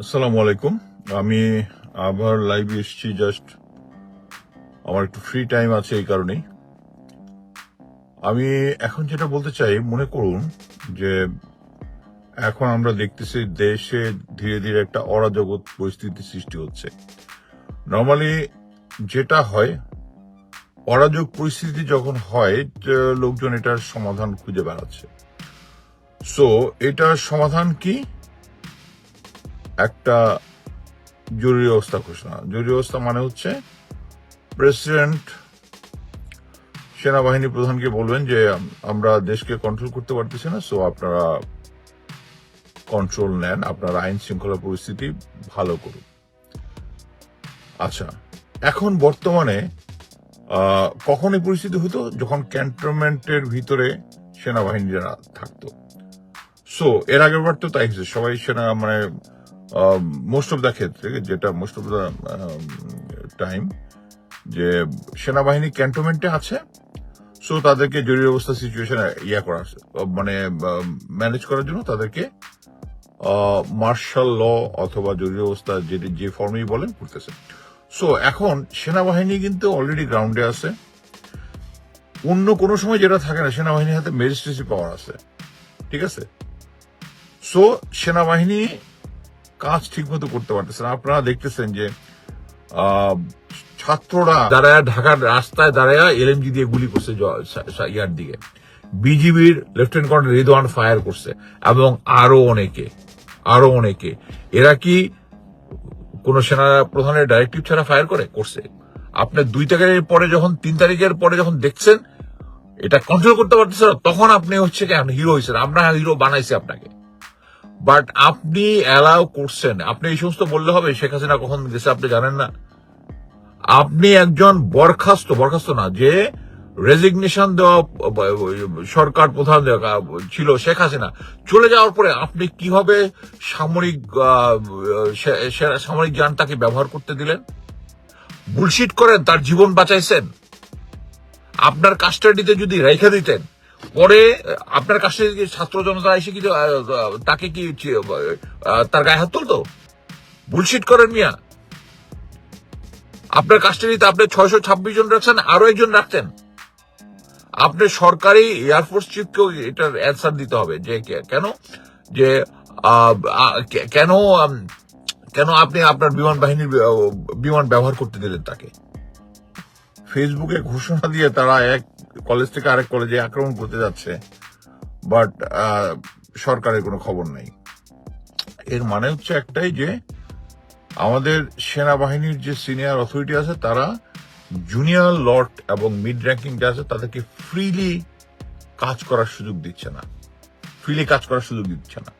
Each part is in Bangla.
আসসালামু আলাইকুম। আমি আবার লাইভে এসেছি জাস্ট আমার একটু ফ্রি টাইম আছে এই কারণেই। আমি এখন যেটা বলতে চাই, মনে করুন যে এখন আমরা দেখতেছি দেশে ধীরে ধীরে একটা অরাজগত পরিস্থিতি সৃষ্টি হচ্ছে। নর্মালি যেটা হয়, অরাজক পরিস্থিতি যখন হয় লোকজন এটার সমাধান খুঁজে বেড়াচ্ছে। সো এটার সমাধান কি? একটা জরুরি অবস্থা ঘোষণা। জরুরি অবস্থা মানে হচ্ছে প্রেসিডেন্ট সেনাবাহিনী প্রধানকে বলবেন যে, আমরা দেশকে কন্ট্রোল করতে পারতেছি না সো আপনারা কন্ট্রোল নেন, আপনারা আইন শৃঙ্খলা পরিস্থিতি ভালো করুন। আচ্ছা এখন বর্তমানে কখন এই পরিস্থিতি হতো? যখন ক্যান্টনমেন্টের ভিতরে সেনাবাহিনীরা থাকতো। সো এর আগের বার তো তাই হয়েছে। সবাই সেনা মানে মোস্ট অফ দ্য ক্ষেত্রে, যেটা মোস্ট অফ দ্য টাইম যে সেনাবাহিনী ক্যান্টনমেন্টে আছে সো তাদেরকে জরুরি অবস্থা সিচুয়েশনে ইয়া করা মানে ম্যানেজ করার জন্য তাদেরকে মার্শাল ল অথবা জরুরি অবস্থা যে যে ফর্মেই বলেন, করতেছে। সো এখন সেনাবাহিনী কিন্তু অলরেডি গ্রাউন্ডে আছে। অন্য কোনো সময় যেটা থাকে না, সেনাবাহিনীর হাতে ম্যাজিস্ট্রেসি পাওয়ার আছে। ঠিক আছে? সো সেনাবাহিনী কাজ ঠিক মতো করতে পারতেছে না। আপনারা দেখতেছেন যে ছাত্ররা দাঁড়ায় ঢাকার রাস্তায় দাঁড়ায় এলএমজি দিয়ে গুলি করছে ইয়ার দিকে। বিজিবির লেফটেন্যান্ট কর্নেল রিদওয়ান ফায়ার করছে এবং আরও অনেকে আরও অনেকে। এরা কি কোন সেনা প্রধানের ডাইরেক্টিভ ছাড়া ফায়ার করে? করছে। আপনার দুই তারিখের পরে যখন, তিন তারিখের পরে যখন দেখছেন, এটা কন্ট্রোল করতে পারতেছে না, তখন আপনি হচ্ছে কি হিরো হয়েছেন। আমরা হিরো বানাইছি আপনাকে। বাট আপনি অ্যালাউ করছেন। আপনি এই সমস্ত বললে হবে, শেখ হাসিনা কখন গেছে আপনি জানেন না। আপনি একজন বরখাস্ত বরখাস্ত না, যে রেজিগনেশন দেওয়া, সরকার প্রধান ছিল শেখ হাসিনা, চলে যাওয়ার পরে আপনি কীভাবে সামরিক সামরিক যান তাকে ব্যবহার করতে দিলেন? বুলশিট করেন, তার জীবন বাঁচাইছেন? আপনার কাস্টাডিতে যদি রেখে দিতেন পরে আপনার কাছে ছাত্র জনতা এসে কি তাকে কি তার গায়ে হাত তুলতো? বুলশিট করেন মিয়া। আপনার কাস্টাডিতে আপনি ছয়শো ছাব্বিশ জন রাখছেন, আরও একজন রাখতেন। আপনি সরকারি এয়ারফোর্স চিফকেও এটার অ্যান্সার দিতে হবে যে কেন? যে কেন কেন আপনি আপনার বিমান বাহিনীর বিমান ব্যবহার করতে দিলেন তাকে? ফেসবুকে ঘোষণা দিয়ে তারা এক কলেজ থেকে আরেক কলেজে আক্রমণ করতে যাচ্ছে বাট সরকারের কোনো খবর নাই। এর মানে হচ্ছে একটাই যে, আমাদের সেনাবাহিনীর যে সিনিয়র অথরিটি আছে, তারা জুনিয়র লর্ড এবং মিড র্যাঙ্কিং যে আছে, তাদেরকে ফ্রিলি কাজ করার সুযোগ দিচ্ছে না। ফ্রিলি কাজ করার সুযোগ দিচ্ছে না।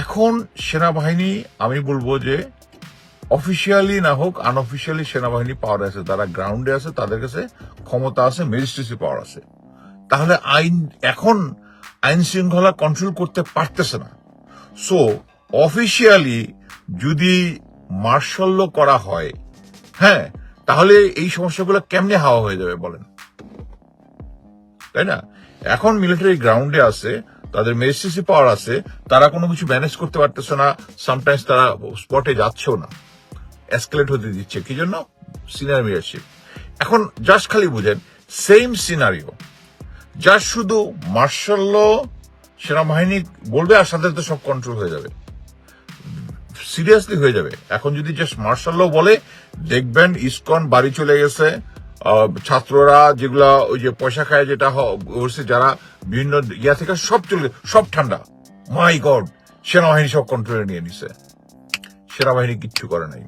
এখন সেনাবাহিনী, আমি বলব যে অফিসিয়ালি না হোক আনঅফিসিয়ালি সেনাবাহিনী পাওয়ার আছে, তারা গ্রাউন্ডে আছে, তাদের কাছে ক্ষমতা আছে ম্যাজিস্ট্রেসি পাওয়ার আছে। তাহলে আইন, এখন আইন শৃঙ্খলা কন্ট্রোল করতে পারতেছে না। সো অফিসিয়ালি যদি মার্শাল্য করা হয় হ্যাঁ তাহলে এই সমস্যাগুলো কেমনে হাওয়া হয়ে যাবে বলেন? তাই না? এখন মিলিটারি গ্রাউন্ডে আছে, তাদের মেজিস্ট্রেসি পাওয়ার আছে, তারা কোনো কিছু ম্যানেজ করতে পারতেছে না সামটাইমস তারা স্পটে যাচ্ছেও না। এসকেলেট হতে দিচ্ছে। কি জন্য? সিনিয়র লিডারশিপ এখন জাস্ট খালি বুঝেন সেম সিনারিও যা শুধু মার্শাল ল সেনাবাহিনী বলবে আর সাথে সাথে সব কন্ট্রোল হয়ে যাবে। সিরিয়াসলি হয়ে যাবে। এখন যদি জাস্ট মার্শাল ল বলে, দেখবেন ইসকন বাড়ি চলে গেছে ছাত্ররা যেগুলা ওই যে পয়সা খায় যেটা হচ্ছে যারা বিভিন্ন ইয়া থেকে সব চলে, সব ঠান্ডা। মাই গড সেনাবাহিনী সব কন্ট্রোলে নিয়ে নিছে। সেনাবাহিনী কিচ্ছু করে নাই।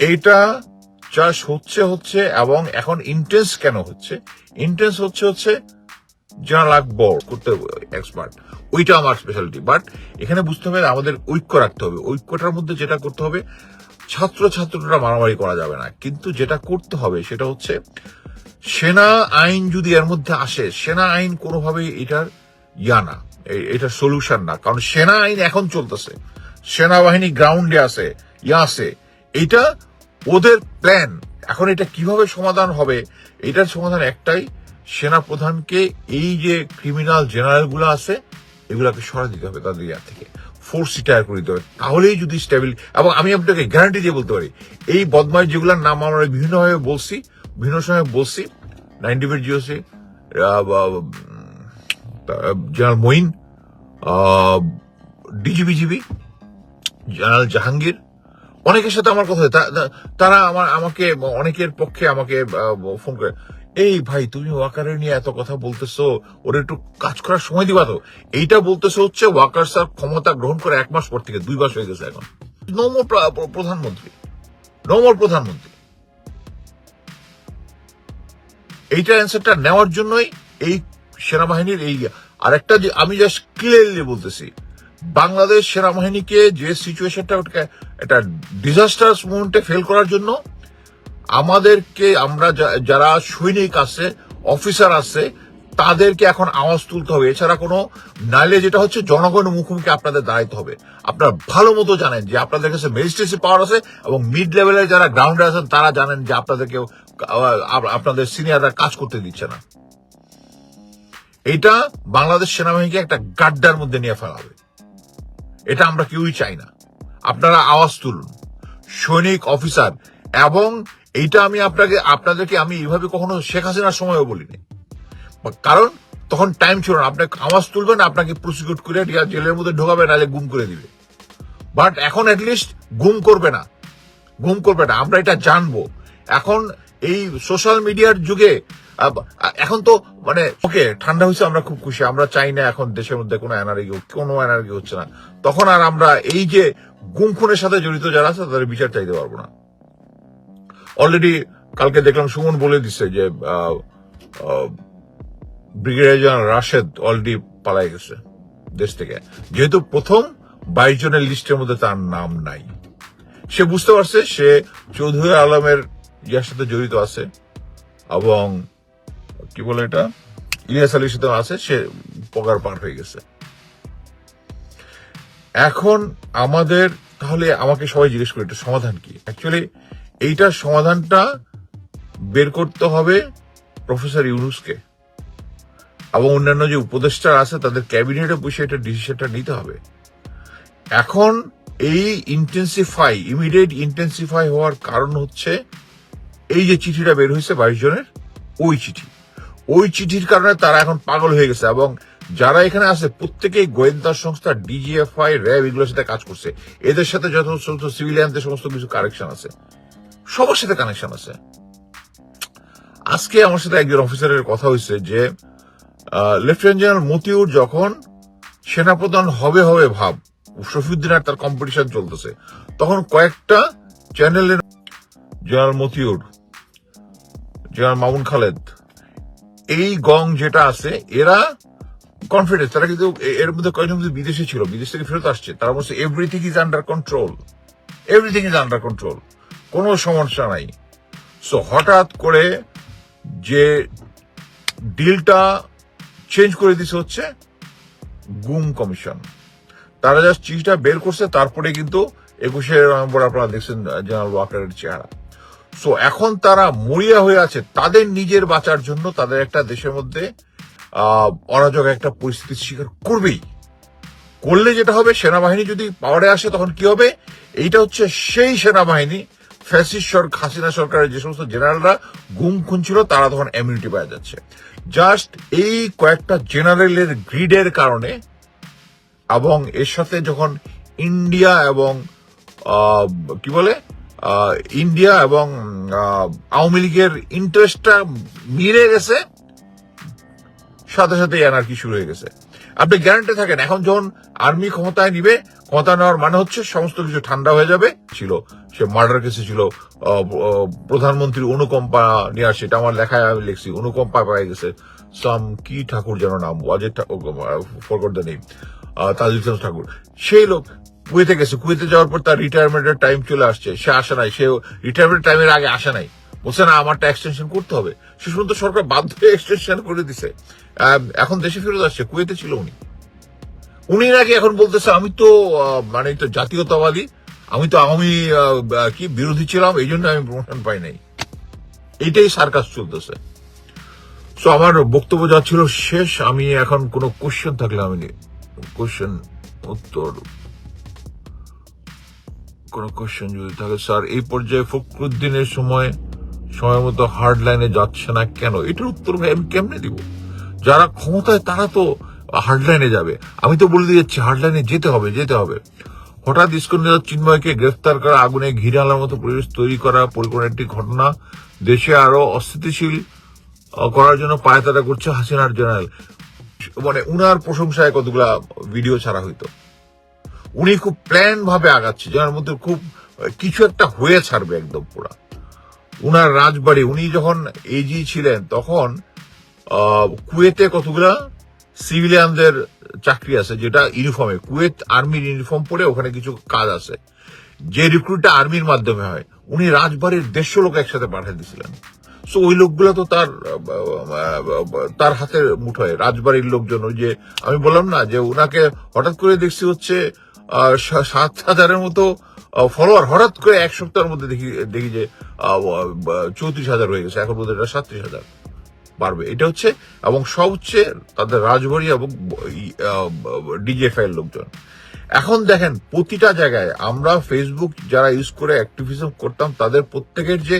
এইটা চাষ হচ্ছে হচ্ছে, এবং এখন ইন্টেন্স কেন হচ্ছে? ইন্টেন্স হচ্ছে হচ্ছে জেনারেল আকবর করতে এক্সপার্ট ওইটা আমার স্পেশালিটি বাট এখানে বুঝতে হবে, আমাদের ঐক্য রাখতে হবে। ঐক্যটার মধ্যে যেটা করতে হবে, ছাত্র ছাত্ররা মারামারি করা যাবে না। কিন্তু যেটা করতে হবে, সেটা হচ্ছে, সেনা আইন যদি এর মধ্যে আসে, সেনা আইন কোনোভাবেই এটার ইয়া না, এ- এটার সলিউশন না। কারণ সেনা আইন এখন চলতেছে। সেনাবাহিনী গ্রাউন্ডে আছে, ইয়া আছে। এটা ওদের প্ল্যান এখন এটা কীভাবে সমাধান হবে, এটার সমাধান একটাই সেনা প্রধানকে এই যে ক্রিমিনাল জেনারেলগুলো আছে, এগুলাকে সরা দিতে হবে তাদের ইয়া থেকে। ফোর্স রিটায়ার করে দিতে হবে। তাহলেই যদি স্টেবিল এবং আমি আপনাকে গ্যারান্টি দিয়ে বলতে পারি, এই বদমাইশ যেগুলোর নাম আমরা বিভিন্নভাবে বলছি বিভিন্ন সময় বলছি ninety feet GOC General Moeen DG BGB General Jahangir অনেকের সাথে আমার কথা তারা আমার আমাকে অনেকের পক্ষে আমাকে ফোন করে। এই ভাই, তুমি ওয়াকারের নিয়ে এত কথা বলতেছো, ওর একটু কাজ করার সময় দিবা তো। এইটা বলতেছো হচ্ছে ওয়াকার স্যার ক্ষমতা গ্রহণ করে এক মাস পর থেকে, দুই মাস হয়ে গেছে এখন। নমর প্রধানমন্ত্রী। নমর প্রধানমন্ত্রী। এইটা অ্যান্সারটা নেওয়ার জন্যই এই সেনাবাহিনীর এই আরেকটা যে আমি জাস্ট ক্লিয়ারলি বলতেছি, বাংলাদেশ সেনাবাহিনীকে যে সিচুয়েশনটা একটা ডিজাস্টার মুভমেন্টে ফেল করার জন্য আমাদেরকে আমরা যারা সৈনিক আছে অফিসার আছে, তাদেরকে এখন আওয়াজ তুলতে হবে। এছাড়া কোনো নাইলে যেটা হচ্ছে জনগণের মুখোমুখি আপনাদের দাঁড়াইতে হবে। আপনারা ভালো মতো জানেন যে আপনাদের কাছে ম্যাজিস্ট্রেসি পাওয়ার আছে এবং মিড লেভেলের যারা গ্রাউন্ডে আছেন, তারা জানেন যে আপনাদেরকে আপনাদের সিনিয়ররা কাজ করতে দিচ্ছে না। এটা বাংলাদেশ সেনাবাহিনীকে একটা গাড্ডার মধ্যে নিয়ে ফেলা হবে। এটা আমরা কেউই চাই না। আপনারা আওয়াজ তুলুন। সৈনিক অফিসার, এবং এইটা আমি আপনাকে, আপনাদেরকে আমি এইভাবে কখনো শেখ হাসিনার সময়ও বলিনি। কারণ তখন টাইম ছিল না। আপনাকে আওয়াজ তুলবেন, আপনাকে প্রসিকিউট করে জেলের মধ্যে ঢোকাবে, নাহলে গুম করে দিবে। বাট এখন লিস্ট গুম করবে না। গুম করবে না। আমরা এটা জানব। এখন এই সোশ্যাল মিডিয়ার যুগে এখন তো মানে ওকে, ঠান্ডা হয়েছে, আমরা খুব খুশি। আমরা চাই না এখন দেশের মধ্যে কোনো এনআরগি কোনো এনআরগি হচ্ছে না। তখন আর আমরা এই যে গুম খুনের সাথে জড়িত যারা আছে, তাদের বিচার চাইতে পারব না। অলরেডি কালকে দেখলাম সুমন বলে দিচ্ছে যে ব্রিগেডিয়ার জেনারেল রাশেদ অলরেডি পালাই গেছে দেশ থেকে। যেহেতু প্রথম বাইশ জনের লিস্টের মধ্যে তার নাম নাই। সে বুঝতে পারছে, সে চৌধুরী আলমের ইয়ার সাথে জড়িত আছে এবং কি বলে এটা? ইলিয়াস আলীর সাথে আছে, সে পগার পার হয়ে গেছে। এখন আমাদের, তাহলে আমাকে সবাই জিজ্ঞেস করে, এটা সমাধান কি? অ্যাকচুয়ালি এইটার সমাধানটা বের করতে হবে প্রফেসর ইউনুসকে এবং অন্যান্য যে উপদেষ্টা আছে, তাদের ক্যাবিনেটে বসে এটা ডিসিশনটা নিতে হবে। এখন এই ইন্টেন্সিফাই ইমিডিয়েট ইন্টেন্সিফাই হওয়ার কারণ হচ্ছে, এই যে চিঠিটা বের হয়েছে বাইশ জনের, ওই চিঠি। ওই চিঠির কারণে তারা এখন পাগল হয়ে গেছে এবং যারা এখানে আছে, প্রত্যেকেই গোয়েন্দা সংস্থা ডিজিএফআই র্যাব এগুলোর সাথে কাজ করছে। এদের সাথে যত সমস্ত সিভিলিয়ানদের সমস্ত কিছু কানেকশন আছে। সবার সাথে কানেকশন আছে। আজকে আমার সাথে একজন অফিসারের কথা হয়েছে যে লেফটেন্যান্ট জেনারেল মতিউর যখন সেনাপ্রধান হবে হবে ভাব, শফিউদ্দিন আর তার কম্পিটিশন চলতেছে, তখন কয়েকটা চ্যানেলের জেনারেল মতিউর জেনারেল মামুন খালেদ এই গং যেটা আছে, এরা কনফিডেন্স তারা কিন্তু এর মধ্যে কয়েকজন বিদেশে ছিল, বিদেশ থেকে ফেরত আসছে। তারা বলছে everything is under control everything is under control কোনো সমস্যা নাই। সো হঠাৎ করে যে ডিলটা চেঞ্জ করে দিছে হচ্ছে গুম কমিশন। তারা জাস্ট চিঠিটা বের করছে, তারপরে কিন্তু একুশে নভেম্বর আপনারা দেখছেন জেনারেল ওয়াকারের চেহারা। সো এখন তারা মরিয়া হয়ে আছে। তাদের নিজের বাঁচার জন্য তাদের একটা দেশের মধ্যে অরাজক একটা পরিস্থিতির স্বীকার করবেই। করলে যেটা হবে, সেনাবাহিনী যদি পাওয়ারে আসে, তখন কি হবে? এইটা হচ্ছে সেই সেনাবাহিনী সরকার হাসিনা সরকারের যে সমস্ত জেনারেলরা গুম খুন ছিল, তারা তখন এমিউনিটি পাওয়া যাচ্ছে। জাস্ট এই কয়েকটা জেনারেলের গ্রিডের কারণে এবং এর সাথে যখন ইন্ডিয়া এবং কি বলে? ইন্ডিয়া এবং আওয়ামী লীগের ইন্টারেস্টটা মিলে গেছে, সাথে সাথে এনার্কি শুরু হয়ে গেছে। আপনি গ্যারান্টি থাকেন, এখন যখন আর্মি ক্ষমতায় নিবে, ক্ষমতা নেওয়ার মানে হচ্ছে সমস্ত কিছু ঠান্ডা হয়ে যাবে, ছিল, সে মার্ডার কেসে ছিল প্রধানমন্ত্রী অনুকম্পা নিয়ে আসে এটা আমার লেখায় আমি লিখছি, অনুকম্পা পাওয়া গেছে। সাম কি ঠাকুর যেন নাম Ajoy forgot the name Tajul Islam Thakur. সেই লোক কুয়েতে গেছে কুয়েতে যাওয়ার পর তার রিটায়ারমেন্টের টাইম চলে আসছে। সে আসে নাই। সে রিটায়ারমেন্ট টাইমের আগে আসে নাই। বলছে না আমারটা এক্সটেনশন করতে হবে। সে শুধু তো সরকার বাধ্য হয়ে এক্সটেনশন করে দিছে। এখন দেশে ফেরত আসছে। কুয়েতে ছিল উনি। উনি নাকি এখন বলতেছে আমি তো মানে তো জাতীয়তাবাদী। আমি তো আহ, কি বিরোধী ছিলাম। এই জন্য আমি প্রমোশন পাই নাই। এইটাই সার্কাস চলতেছে। তো আমার বক্তব্য যা ছিল শেষ। আমি এখন কোনো কোশ্চেন থাকলে আমি কোশ্চেন উত্তর কোন কোশ্চেন যদি থাকে স্যার এই পর্যায়ে ফখরুদ্দিনের সময় সময় মতো হার্ড লাইনে যাচ্ছে না কেন? এটার উত্তর ভাই আমি কেমনে দিব? যারা ক্ষমতায় তারা তো হার্ড লাইনে যাবে। আমি তো বলে দিয়েছি হার্ড লাইনে যেতে হবে যেতে হবে। হঠাৎ ইস্কন নেতা চিন্ময়কে গ্রেফতার করা আগুনে ঘিরে আনার মতো পরিবেশ তৈরি করা পরিকল্পনা একটি ঘটনা দেশে আরও অস্থিতিশীল করার জন্য পায়তারা করছে হাসিনার জেনারেল মানে উনার প্রশংসায় কতগুলা ভিডিও ছাড়া হইতো। উনি খুব প্ল্যান ভাবে আগাচ্ছে, যার মধ্যে খুব, কিছু একটা হয়ে ছাড়বে একদম পুরা। উনার রাজবাড়ি, উনি যখন এজি ছিলেন, তখন কুয়েতে কতগুলা সিভিলিয়ানদের চাকরি আছে, যেটা ইউনিফর্মে কুয়েত আর্মির ইউনিফর্ম পরে ওখানে কিছু কাজ আছে, যে রিক্রুটটা আর্মির মাধ্যমে হয়, উনি রাজবাড়ির দেড়শো লোক একসাথে পাঠিয়ে দিয়েছিলেন সো ওই লোকগুলো তো তার তার হাতের মুঠোয়, রাজবাড়ির লোকজন, ওই যে, আমি বললাম না, যে ওনাকে হঠাৎ করে দেখছি হচ্ছে সাত হাজারের মতো ফলোয়ার হঠাৎ করে এক সপ্তাহের মধ্যে দেখি দেখি যে চৌত্রিশ হাজার হয়ে গেছে। এখন বোধহয় এটা সাত্রিশ হাজার পারবে এটা হচ্ছে, এবং সব হচ্ছে তাদের রাজবাড়ি এবং ডিজেফআই এর লোকজন। এখন দেখেন, প্রতিটা জায়গায় আমরা ফেসবুক যারা ইউজ করে অ্যাক্টিভিজম করতাম, তাদের প্রত্যেকের যে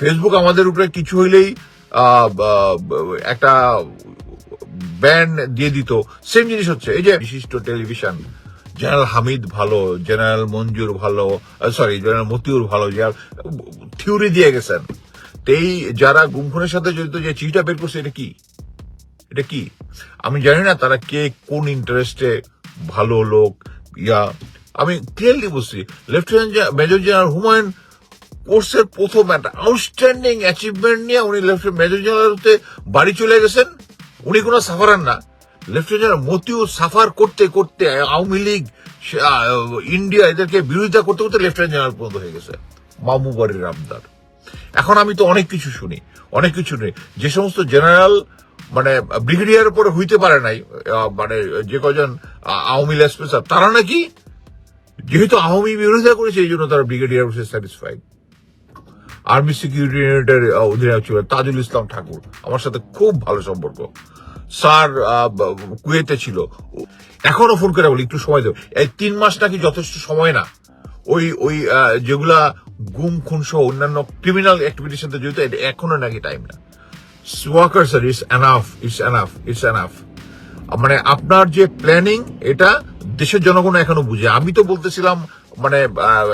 ফেসবুক আমাদের উপরে কিছু হইলেই একটা ব্যান দিয়ে দিত। সেম জিনিস হচ্ছে, এই যে বিশিষ্ট টেলিভিশন জেনারেল হামিদ ভালো, জেনারেল মঞ্জুর ভালো সরি জেনারেল মতিউর ভালো, যার থিওরি দিয়ে গেছেন। এই যারা গুমখুনের সাথে জড়িত যে চিঠিটা বের করছে, এটা কি? এটা কি? আমি জানি না তারা কে কোন ইন্টারেস্টে ভালো লোক, ইয়া, আমি ক্লিয়ারলি বুঝছি। লেফটেন্যান্ট মেজর জেনারেল হুমায়ুন কোর্সের প্রথম একটা আউটস্ট্যান্ডিং অ্যাচিভমেন্ট নিয়ে উনি লেফটেন্যান্ট মেজর জেনারেল বাড়ি চলে গেছেন। উনি কোনো সাফারার না। লেফটেন্যান্ট মতিউর সাফার করতে করতে আওয়ামী লীগ ইন্ডিয়া এদেরকে বিরোধিতা করতে করতে লেফটেন্যান্ট জেনারেল পর্যন্ত হয়ে গেছে। মামু বাড়ির রামদার এখন আমি তো অনেক কিছু শুনি, অনেক কিছু শুনি। যে সমস্ত জেনারেল মানে ব্রিগেডিয়ার পরে হইতে পারে নাই মানে যে কজন আওয়ামী আওয়ামী লেসপেসার তারা নাকি যেহেতু আওয়ামী বিরোধিতা করেছে, এই জন্য তারা ব্রিগেডিয়ার স্যাটিসফাইড আর্মি সিকিউরিটি ইউনিটের অধিনায়ক ছিল তাজুল ইসলাম ঠাকুর, আমার সাথে খুব ভালো সম্পর্ক। স্যার কুয়েতে ছিল। এখনও ফোন করে বলি, একটু সময় দেব। এই তিন মাস নাকি যথেষ্ট সময় না। ওই ওই যেগুলা গুম, খুন সহ অন্যান্য ক্রিমিনাল অ্যাক্টিভিটির সাথে জড়িত এখনও নাকি টাইম না। Waker sir it's enough it's enough it's মানে আপনার যে প্ল্যানিং এটা দেশের জনগণ এখনও বুঝে। আমি তো বলতেছিলাম মানে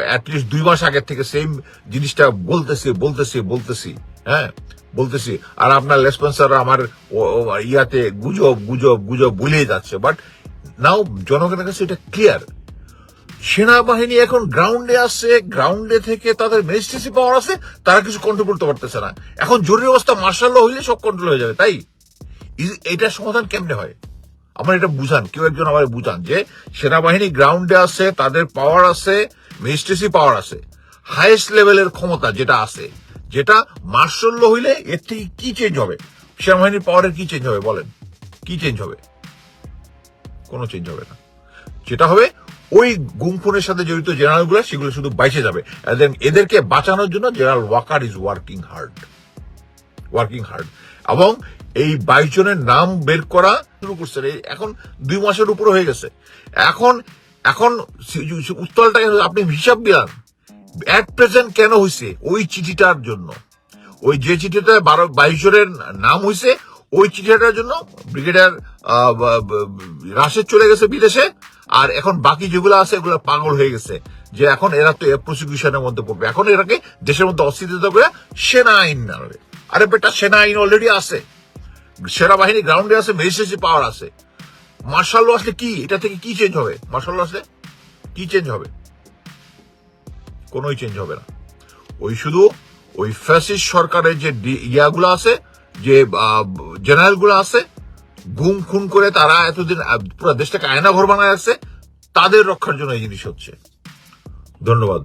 অ্যাটলিস্ট দুই মাস আগের থেকে সেম জিনিসটা বলতেছি বলতেছি বলতেছি হ্যাঁ? বলতেছি, আর আপনার লেসপন্সার আমার ইয়াতে গুজব গুজব গুজব বলেই যাচ্ছে। বাট নাও জনগণের কাছে এটা ক্লিয়ার সেনাবাহিনী এখন গ্রাউন্ডে আসছে গ্রাউন্ডে থেকে তাদের ম্যাজিস্ট্রেসি পাওয়ার আছে, তারা কিছু কন্ট্রোল করতে পারতেছে না। এখন জরুরি অবস্থা মার্শাল হইলে সব কন্ট্রোল হয়ে যাবে, তাই? এটার সমাধান কেমনে হয়? আমার এটা বুঝান, কেউ একজন আমার বুঝান যে সেনাবাহিনী গ্রাউন্ডে আছে, তাদের পাওয়ার আছে ম্যাজিস্ট্রেসি পাওয়ার আছে। হাইয়েস্ট লেভেলের ক্ষমতা যেটা আছে যেটা মার্শাল হইলে এর থেকে কি চেঞ্জ হবে? সেনাবাহিনীর পাওয়ারের কি চেঞ্জ হবে বলেন? কি চেঞ্জ হবে? কোনো চেঞ্জ হবে না। যেটা হবে ওই গুমখুনের সাথে জড়িত জেনারেলগুলো সেগুলো শুধু বাইচে যাবে। এদেরকে বাঁচানোর জন্য General Waker is working hard working hard এবং এই বাইশ জনের নাম বের করা শুরু করছে। এখন দুই মাসের উপরে হয়ে গেছে। এখন এখন উত্তরটাকে আপনি হিসাব দিলাম। অ্যাট প্রেজেন্ট কেন হয়েছে ওই চিঠিটার জন্য। ওই যে চিঠিটা বারো, বাইশ জনের নাম হয়েছে ওই চিঠিটার জন্য ব্রিগেডিয়ার রাশেদ চলে গেছে বিদেশে, আর এখন বাকি যেগুলো আছে এগুলো পাগল হয়ে গেছে, যে এখন এরা তো প্রসিকিউশনের মধ্যে পড়বে। এখন এরাকে দেশের মধ্যে অস্থিরতা করে সেনা আইন আনবে আরে বেটা, সেনা আইন অলরেডি আছে। সেনাবাহিনী গ্রাউন্ডে আছে মেজিস্ট্রেসি পাওয়ার আছে। মার্শাল আসলে কি? এটা থেকে কি চেঞ্জ হবে? মার্শাল আসলে কি চেঞ্জ হবে? কোনোই চেঞ্জ হবে না। ওই শুধু ওই ফ্যাসিস সরকারের যে ইয়াগুলো আছে, যে জেনারেলগুলো আছে, গুম খুন করে তারা এতদিন পুরো দেশটাকে আয়না ঘর বানায় আছে তাদের রক্ষার জন্য এই জিনিস হচ্ছে। ধন্যবাদ।